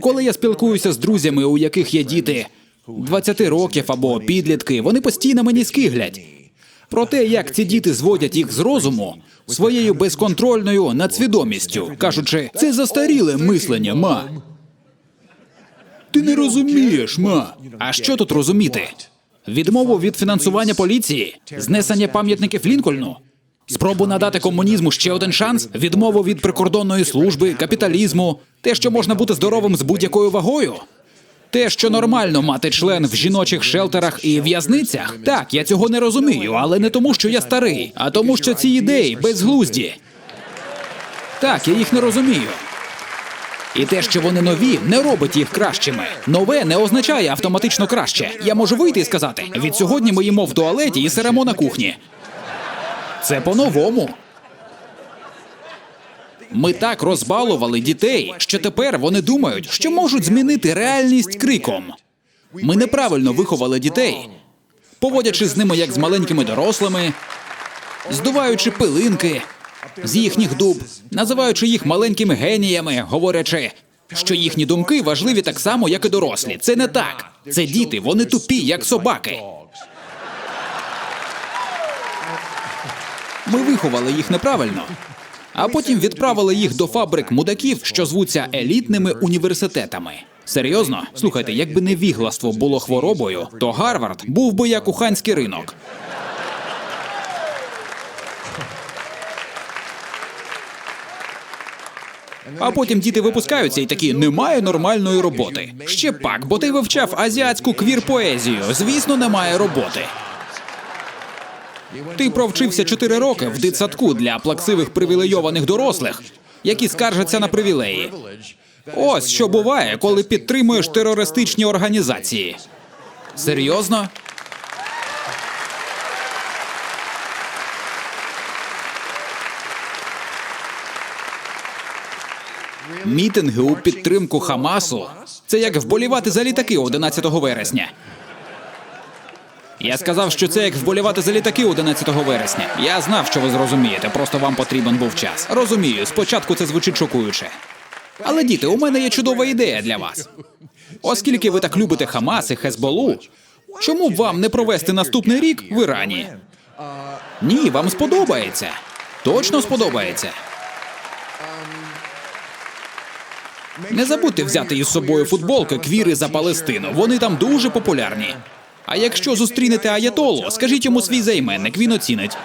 Коли я спілкуюся з друзями, у яких є діти 20 років або підлітки, вони постійно мені скиглять. Про те, як ці діти зводять їх з розуму своєю безконтрольною надсвідомістю, кажучи, це застаріле мислення, ма. Ти не розумієш, ма. А що тут розуміти? Відмову від фінансування поліції, знесення пам'ятників Лінкольну, спробу надати комунізму ще один шанс, відмову від прикордонної служби, капіталізму, те, що можна бути здоровим з будь-якою вагою. Те, що нормально мати член в жіночих шелтерах і в'язницях, так, я цього не розумію, але не тому, що я старий, а тому, що ці ідеї безглузді. Так, я їх не розумію. І те, що вони нові, не робить їх кращими. Нове не означає автоматично краще. Я можу вийти і сказати: від сьогодні ми їмо в туалеті і сиремо на кухні. Це по-новому. Ми так розбалували дітей, що тепер вони думають, що можуть змінити реальність криком. Ми неправильно виховали дітей, поводячи з ними як з маленькими дорослими, здуваючи пилинки з їхніх дуб, називаючи їх маленькими геніями, говорячи, що їхні думки важливі так само, як і дорослі. Це не так. Це діти, вони тупі, як собаки. Ми виховали їх неправильно, а потім відправили їх до фабрик мудаків, що звуться елітними університетами. Серйозно, слухайте, якби невігластво було хворобою, то Гарвард був би як уханський ринок. А потім діти випускаються і такі немає нормальної роботи. Ще пак, бо ти вивчав азіатську квір-поезію. Звісно, немає роботи. Ти провчився 4 роки в дитсадку для плаксивих привілейованих дорослих, які скаржаться на привілеї. Ось що буває, коли підтримуєш терористичні організації. Серйозно? Мітинги у підтримку Хамасу це як вболівати за літаки 11 вересня. Я сказав, що це як вболівати за літаки 11 вересня. Я знав, що ви зрозумієте, просто вам потрібен був час. Розумію, спочатку це звучить шокуюче. Але діти, у мене є чудова ідея для вас. Оскільки ви так любите Хамас і Хезболу, чому б вам не провести наступний рік в Ірані? Ні, вам сподобається. Точно сподобається. Не забудьте взяти із собою футболки квіри за Палестину. Вони там дуже популярні. А якщо зустрінете Аятолу, скажіть йому свій займенник, він оцінить.